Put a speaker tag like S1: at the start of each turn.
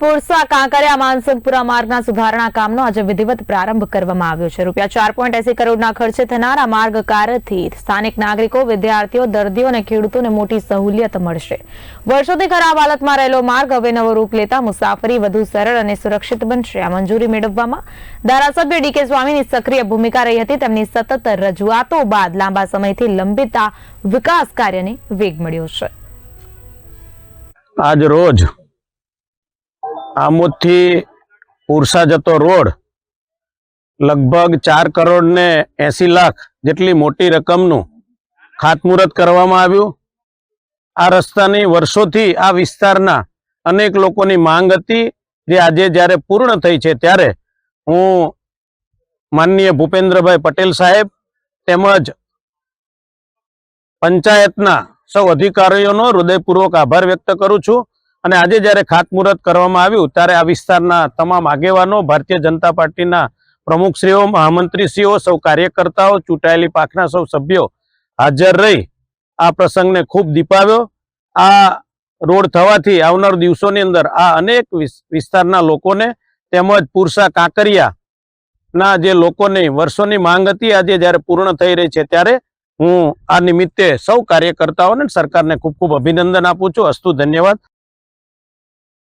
S1: પુરસા કાંકરિયા માનસુખપુરા માર્ગના સુધારણા કામનો આજે વિધિવત પ્રારંભ કરવામાં આવ્યો છે. રૂપિયા ચાર પોઈન્ટ એસી કરોડના ખર્ચે થનાર આ માર્ગ કારથી સ્થાનિક નાગરિકો, વિદ્યાર્થીઓ, દર્દીઓ અને ખેડૂતોને મોટી સહુલિયત મળશે. વર્ષોથી ખરાબ હાલતમાં રહેલો માર્ગ હવે નવો રૂપ લેતા મુસાફરી વધુ સરળ અને સુરક્ષિત બનશે. આ મંજૂરી મેળવવામાં ધારાસભ્ય ડીકે સ્વામીની સક્રિય ભૂમિકા રહી હતી. તેમની સતત રજૂઆતો બાદ લાંબા સમયથી લંબિત આ વિકાસ કાર્યને વેગ મળ્યો છે.
S2: આજ રોજ આમોદથી ઉર્સા જતો રોડ લગભગ ચાર કરોડ ને એસી લાખ જેટલી મોટી રકમનું ખાતમુહૂર્ત કરવામાં આવ્યું. આ રસ્તાની વર્ષોથી આ વિસ્તારના અનેક લોકોની માંગ હતી જે આજે જ્યારે પૂર્ણ થઈ છે ત્યારે હું માનનીય ભૂપેન્દ્રભાઈ પટેલ સાહેબ તેમજ પંચાયતના સૌ અધિકારીઓનો હૃદયપૂર્વક આભાર વ્યક્ત કરું છું. અને આજે જ્યારે ખાતમુહૂર્ત કરવામાં આવ્યું, ત્યારે આ વિસ્તારના તમામ આગેવાનો ભારતીય જનતા પાર્ટીના પ્રમુખશ્રીઓ, મહામંત્રીશ્રીઓ, સૌ કાર્યકર્તાઓ, ચૂંટાયેલી પાકના સૌ સભ્યો હાજર રહી આ પ્રસંગને ખૂબ દીપાવ્યો. આ રોડ થવાથી આવનાર દિવસોની અંદર આ અનેક વિસ- વિસ્તારના લોકોને તેમજ પુરસા કાંકરિયા ના જે લોકોની વર્ષોની માંગ હતી, આજે જ્યારે પૂર્ણ થઈ રહી છે ત્યારે હું આ નિમિત્તે સૌ કાર્યકર્તાઓને સરકારને ખૂબ ખૂબ અભિનંદન આપું છું. અસ્તુ ધન્યવાદ.